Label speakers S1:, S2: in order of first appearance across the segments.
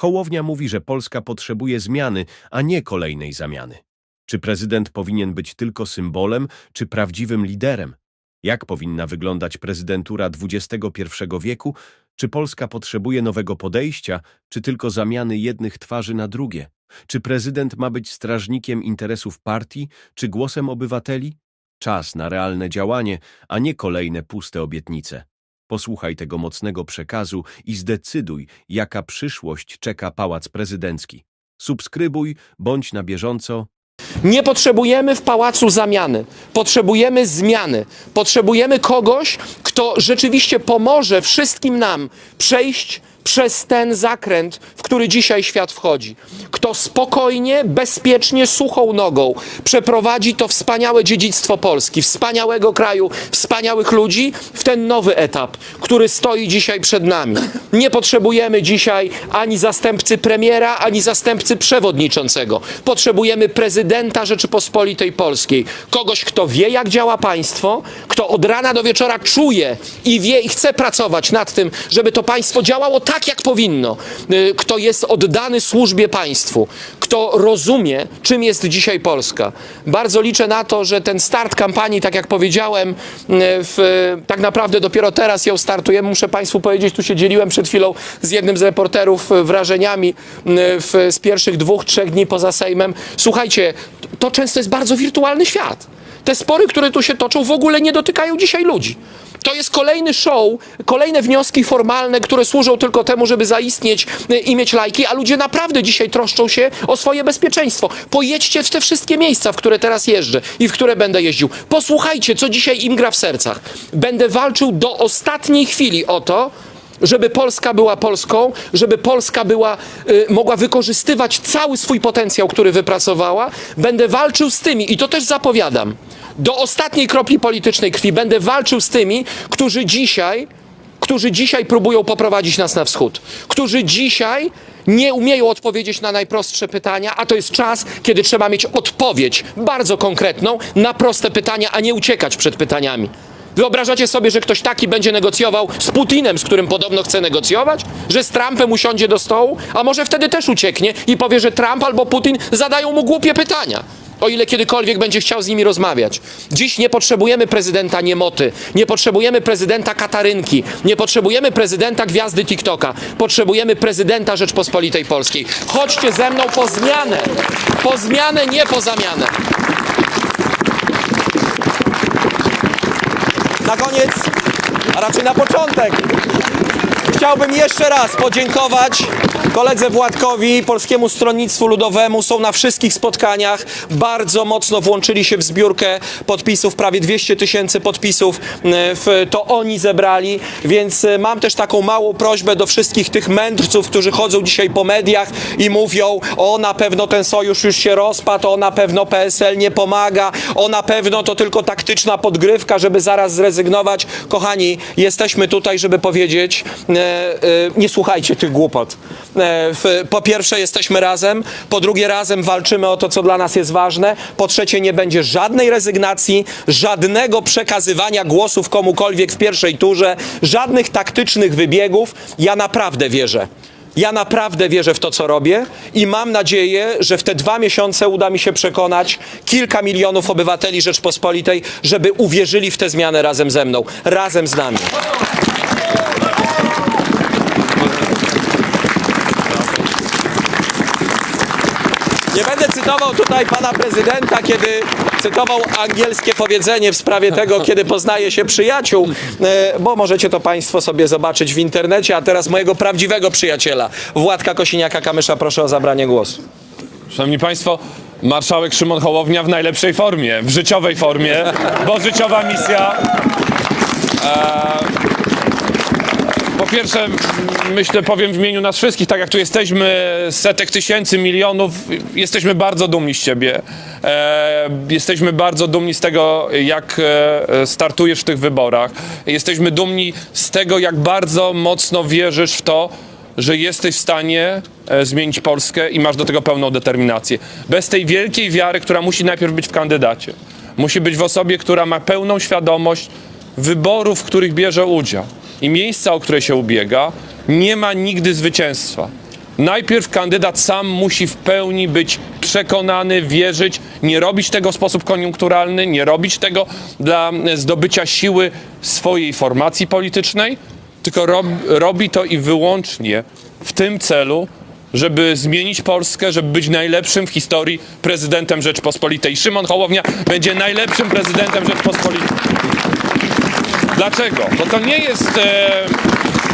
S1: Hołownia mówi, że Polska potrzebuje zmiany, a nie kolejnej zamiany. Czy prezydent powinien być tylko symbolem, czy prawdziwym liderem? Jak powinna wyglądać prezydentura XXI wieku? Czy Polska potrzebuje nowego podejścia, czy tylko zamiany jednych twarzy na drugie? Czy prezydent ma być strażnikiem interesów partii, czy głosem obywateli? Czas na realne działanie, a nie kolejne puste obietnice. Posłuchaj tego mocnego przekazu i zdecyduj, jaka przyszłość czeka Pałac Prezydencki. Subskrybuj, bądź na bieżąco.
S2: Nie potrzebujemy w pałacu zamiany. Potrzebujemy zmiany. Potrzebujemy kogoś, kto rzeczywiście pomoże wszystkim nam przejść przez ten zakręt, w który dzisiaj świat wchodzi. Kto spokojnie, bezpiecznie, suchą nogą przeprowadzi to wspaniałe dziedzictwo Polski, wspaniałego kraju, wspaniałych ludzi w ten nowy etap, który stoi dzisiaj przed nami. Nie potrzebujemy dzisiaj ani zastępcy premiera, ani zastępcy przewodniczącego. Potrzebujemy prezydenta Rzeczypospolitej Polskiej. Kogoś, kto wie, jak działa państwo, kto od rana do wieczora czuje i wie i chce pracować nad tym, żeby to państwo działało tak, jak powinno. Y, Kto jest oddany służbie państwu, kto rozumie, czym jest dzisiaj Polska. Bardzo liczę na to, że ten start kampanii, tak jak powiedziałem, y, w, tak naprawdę dopiero teraz ją startujemy. Muszę Państwu powiedzieć, tu się dzieliłem przed chwilą z jednym z reporterów y, wrażeniami w, z pierwszych dwóch, trzech dni poza Sejmem. Słuchajcie, to często jest bardzo wirtualny świat. Te spory, które tu się toczą, w ogóle nie dotykają dzisiaj ludzi. To jest kolejny show, kolejne wnioski formalne, które służą tylko temu, żeby zaistnieć y, i mieć lajki, a ludzie naprawdę dzisiaj troszczą się o swoje bezpieczeństwo. Pojedźcie w te wszystkie miejsca, w które teraz jeżdżę i w które będę jeździł. Posłuchajcie, co dzisiaj im gra w sercach. Będę walczył do ostatniej chwili o to, żeby Polska była Polską, żeby Polska była, y, mogła wykorzystywać cały swój potencjał, który wypracowała. Będę walczył z tymi, i to też zapowiadam, do ostatniej kropli politycznej krwi będę walczył z tymi, którzy dzisiaj, którzy dzisiaj próbują poprowadzić nas na wschód, którzy dzisiaj nie umieją odpowiedzieć na najprostsze pytania, a to jest czas, kiedy trzeba mieć odpowiedź bardzo konkretną na proste pytania, a nie uciekać przed pytaniami. Wyobrażacie sobie, że ktoś taki będzie negocjował z Putinem, z którym podobno chce negocjować? Że z Trumpem usiądzie do stołu? A może wtedy też ucieknie i powie, że Trump albo Putin zadają mu głupie pytania. O ile kiedykolwiek będzie chciał z nimi rozmawiać. Dziś nie potrzebujemy prezydenta Niemoty, nie potrzebujemy prezydenta Katarynki, nie potrzebujemy prezydenta gwiazdy TikToka. Potrzebujemy prezydenta Rzeczpospolitej Polskiej. Chodźcie ze mną po zmianę. Po zmianę, nie po zamianę.
S3: Na koniec, a raczej na początek, chciałbym jeszcze raz podziękować koledze Władkowi, Polskiemu Stronnictwu Ludowemu. Są na wszystkich spotkaniach. Bardzo mocno włączyli się w zbiórkę podpisów. Prawie 200 tysięcy podpisów e, w, to oni zebrali. Więc e, mam też taką małą prośbę do wszystkich tych mędrców, którzy chodzą dzisiaj po mediach i mówią, o na pewno ten sojusz już się rozpadł, o na pewno PSL nie pomaga, o na pewno to tylko taktyczna podgrywka, żeby zaraz zrezygnować. Kochani, jesteśmy tutaj, żeby powiedzieć, e, e, nie słuchajcie tych głupot. Po pierwsze, jesteśmy razem, po drugie, razem walczymy o to, co dla nas jest ważne, po trzecie, nie będzie żadnej rezygnacji, żadnego przekazywania głosów komukolwiek w pierwszej turze, żadnych taktycznych wybiegów. Ja naprawdę wierzę. Ja naprawdę wierzę w to, co robię i mam nadzieję, że w te dwa miesiące uda mi się przekonać kilka milionów obywateli Rzeczpospolitej, żeby uwierzyli w tę zmianę razem ze mną, razem z nami. Nie będę cytował tutaj pana prezydenta, kiedy cytował angielskie powiedzenie w sprawie tego, kiedy poznaje się przyjaciół, e, bo możecie to państwo sobie zobaczyć w internecie, a teraz mojego prawdziwego przyjaciela, Władka Kosiniaka-Kamysza, proszę o zabranie głosu.
S4: Szanowni Państwo, marszałek Szymon Hołownia w najlepszej formie, w życiowej formie, bo życiowa misja. E, pierwsze, myślę, powiem w imieniu nas wszystkich, tak jak tu jesteśmy, setek tysięcy, milionów, jesteśmy bardzo dumni z Ciebie. E, jesteśmy bardzo dumni z tego, jak e, startujesz w tych wyborach. Jesteśmy dumni z tego, jak bardzo mocno wierzysz w to, że jesteś w stanie e, zmienić Polskę i masz do tego pełną determinację. Bez tej wielkiej wiary, która musi najpierw być w kandydacie, musi być w osobie, która ma pełną świadomość wyborów, w których bierze udział i miejsca, o które się ubiega, nie ma nigdy zwycięstwa. Najpierw kandydat sam musi w pełni być przekonany, wierzyć, nie robić tego w sposób koniunkturalny, nie robić tego dla zdobycia siły swojej formacji politycznej, tylko rob, robi to i wyłącznie w tym celu, żeby zmienić Polskę, żeby być najlepszym w historii prezydentem Rzeczpospolitej. Szymon Hołownia będzie najlepszym prezydentem Rzeczpospolitej. Dlaczego? Bo to nie jest e,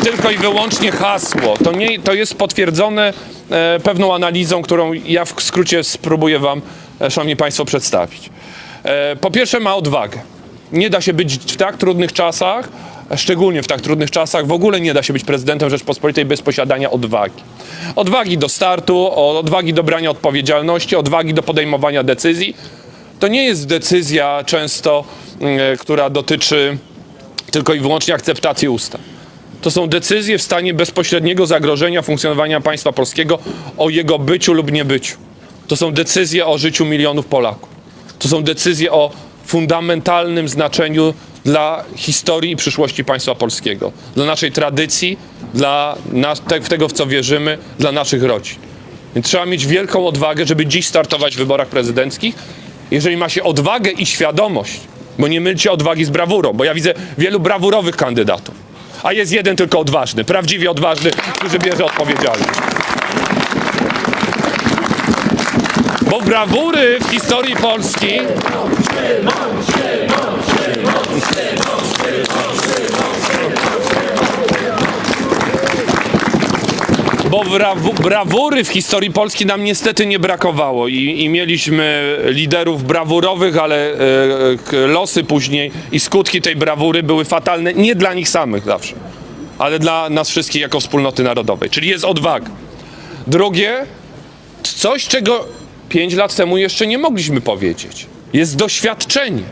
S4: tylko i wyłącznie hasło. To, nie, to jest potwierdzone e, pewną analizą, którą ja w skrócie spróbuję Wam, e, Szanowni Państwo, przedstawić. E, po pierwsze, ma odwagę. Nie da się być w tak trudnych czasach, szczególnie w tak trudnych czasach, w ogóle nie da się być prezydentem Rzeczpospolitej bez posiadania odwagi. Odwagi do startu, odwagi do brania odpowiedzialności, odwagi do podejmowania decyzji. To nie jest decyzja często, mm, która dotyczy tylko i wyłącznie akceptacji ustaw. To są decyzje w stanie bezpośredniego zagrożenia funkcjonowania państwa polskiego o jego byciu lub niebyciu. To są decyzje o życiu milionów Polaków. To są decyzje o fundamentalnym znaczeniu dla historii i przyszłości państwa polskiego, dla naszej tradycji, dla nas, te, tego, w co wierzymy, dla naszych rodzin. Więc trzeba mieć wielką odwagę, żeby dziś startować w wyborach prezydenckich. Jeżeli ma się odwagę i świadomość, bo nie mylcie odwagi z brawurą, bo ja widzę wielu brawurowych kandydatów, a jest jeden tylko odważny, prawdziwie odważny, który bierze odpowiedzialność. Bo brawury w historii Polski bo brawu, brawury w historii Polski nam niestety nie brakowało i, i mieliśmy liderów brawurowych, ale e, k- losy później i skutki tej brawury były fatalne nie dla nich samych zawsze, ale dla nas wszystkich jako wspólnoty narodowej. Czyli jest odwaga. Drugie, coś czego pięć lat temu jeszcze nie mogliśmy powiedzieć. Jest doświadczenie.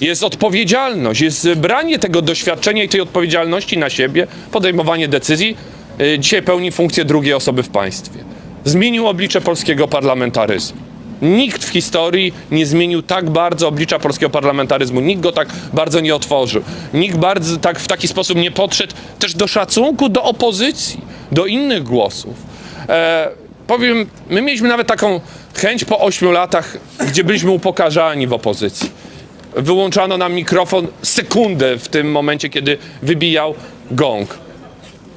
S4: Jest odpowiedzialność, jest branie tego doświadczenia i tej odpowiedzialności na siebie, podejmowanie decyzji. Y, Dzisiaj pełni funkcję drugiej osoby w państwie. Zmienił oblicze polskiego parlamentaryzmu. Nikt w historii nie zmienił tak bardzo oblicza polskiego parlamentaryzmu. Nikt go tak bardzo nie otworzył. Nikt bardzo tak, w taki sposób nie podszedł też do szacunku do opozycji, do innych głosów. E, powiem, my mieliśmy nawet taką chęć po ośmiu latach, gdzie byliśmy upokarzani w opozycji wyłączano nam mikrofon sekundę w tym momencie, kiedy wybijał gong.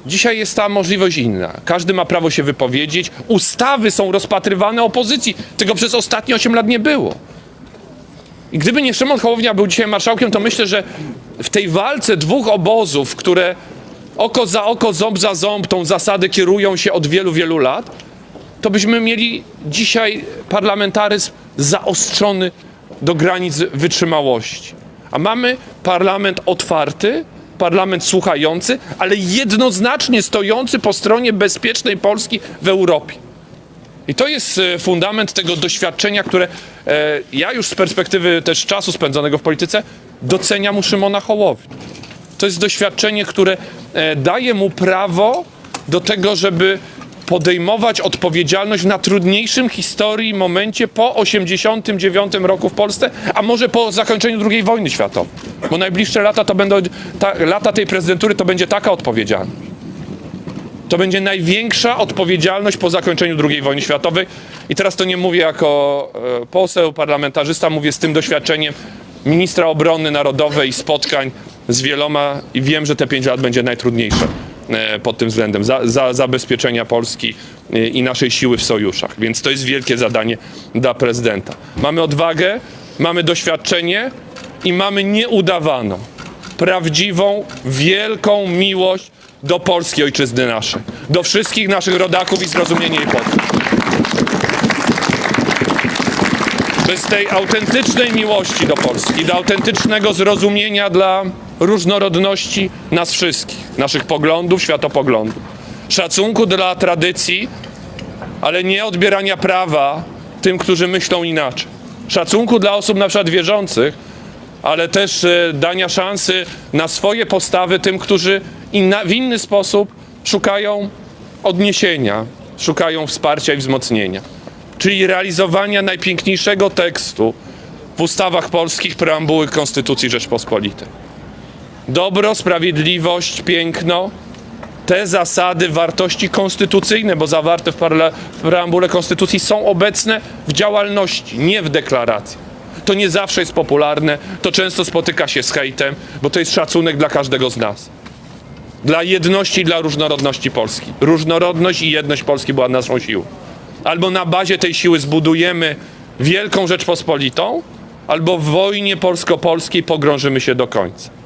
S4: Dzisiaj jest ta możliwość inna. Każdy ma prawo się wypowiedzieć. Ustawy są rozpatrywane opozycji. Tego przez ostatnie 8 lat nie było. I gdyby nie Szymon Hołownia był dzisiaj marszałkiem, to myślę, że w tej walce dwóch obozów, które oko za oko, ząb za ząb tą zasadę kierują się od wielu, wielu lat, to byśmy mieli dzisiaj parlamentaryzm zaostrzony do granic wytrzymałości. A mamy parlament otwarty, parlament słuchający, ale jednoznacznie stojący po stronie bezpiecznej Polski w Europie. I to jest e, fundament tego doświadczenia, które e, ja już z perspektywy też czasu spędzonego w polityce doceniam u Szymona Hołowni. To jest doświadczenie, które e, daje mu prawo do tego, żeby podejmować odpowiedzialność w najtrudniejszym historii momencie po 89 roku w Polsce, a może po zakończeniu II wojny światowej. Bo najbliższe lata to będą, ta, lata tej prezydentury to będzie taka odpowiedzialność. To będzie największa odpowiedzialność po zakończeniu II wojny światowej. I teraz to nie mówię jako e, poseł, parlamentarzysta, mówię z tym doświadczeniem ministra obrony narodowej i spotkań z wieloma i wiem, że te pięć lat będzie najtrudniejsze pod tym względem, za, za zabezpieczenia Polski e, i naszej siły w sojuszach. Więc to jest wielkie zadanie dla prezydenta. Mamy odwagę, mamy doświadczenie i mamy nieudawaną, prawdziwą, wielką miłość do Polski ojczyzny naszej, do wszystkich naszych rodaków i zrozumienie jej potrzeb. Bez tej autentycznej miłości do Polski, do autentycznego zrozumienia dla różnorodności nas wszystkich, naszych poglądów, światopoglądów, szacunku dla tradycji, ale nie odbierania prawa tym, którzy myślą inaczej. Szacunku dla osób na przykład wierzących, ale też e, dania szansy na swoje postawy tym, którzy inna, w inny sposób szukają odniesienia, szukają wsparcia i wzmocnienia. Czyli realizowania najpiękniejszego tekstu w ustawach polskich preambuły Konstytucji Rzeczpospolitej. Dobro, sprawiedliwość, piękno te zasady, wartości konstytucyjne, bo zawarte w, parle, w preambule konstytucji są obecne w działalności, nie w deklaracji. To nie zawsze jest popularne, to często spotyka się z hejtem, bo to jest szacunek dla każdego z nas. Dla jedności i dla różnorodności Polski. Różnorodność i jedność Polski była naszą siłą. Albo na bazie tej siły zbudujemy wielką Rzeczpospolitą, albo w wojnie polsko-polskiej pogrążymy się do końca.